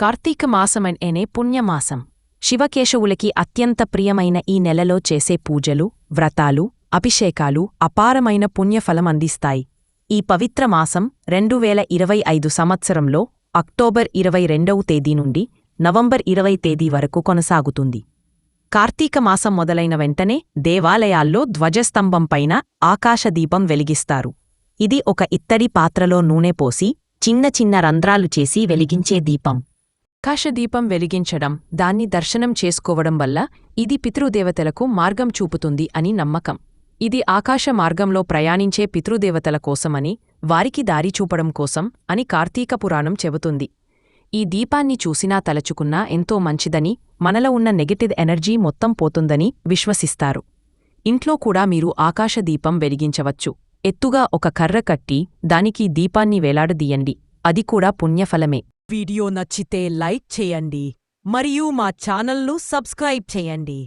కార్తీక మాసమనే పుణ్యమాసం శివకేశవులకి అత్యంత ప్రియమైన ఈ నెలలో చేసే పూజలు వ్రతాలు అభిషేకాలు అపారమైన పుణ్యఫలం అందిస్తాయి. ఈ పవిత్ర మాసం రెండువేల ఇరవై ఐదు సంవత్సరంలో అక్టోబర్ ఇరవై రెండవ తేదీ నుండి నవంబర్ ఇరవై తేదీ వరకు కొనసాగుతుంది. కార్తీక మాసం మొదలైన వెంటనే దేవాలయాల్లో ధ్వజస్తంభంపైన ఆకాశదీపం వెలిగిస్తారు. ఇది ఒక ఇత్తడి పాత్రలో నూనె పోసి చిన్న చిన్న రంధ్రాలు చేసి వెలిగించే దీపం. ఆకాశదీపం వెలిగించడం దాన్ని దర్శనం చేసుకోవడం వల్ల ఇది పితృదేవతలకు మార్గం చూపుతుంది అని నమ్మకం. ఇది ఆకాశ మార్గంలో ప్రయాణించే పితృదేవతల కోసమని వారికి దారి చూపడం కోసం అని కార్తీక పురాణం చెబుతుంది. ఈ దీపాన్ని చూసినా తలచుకున్నా ఎంతో మంచిదని మనలో ఉన్న నెగటివ్ ఎనర్జీ మొత్తం పోతుందని విశ్వసిస్తారు. ఇంట్లో కూడా మీరు ఆకాశదీపం వెలిగించవచ్చు. ఎత్తుగా ఒక కర్ర కట్టి దానికి దీపాన్ని వేలాడదీయండి. అది కూడా పుణ్యఫలమే. వీడియో నచ్చితే లైక్ చేయండి మరియు మా ఛానల్ను సబ్స్క్రైబ్ చేయండి.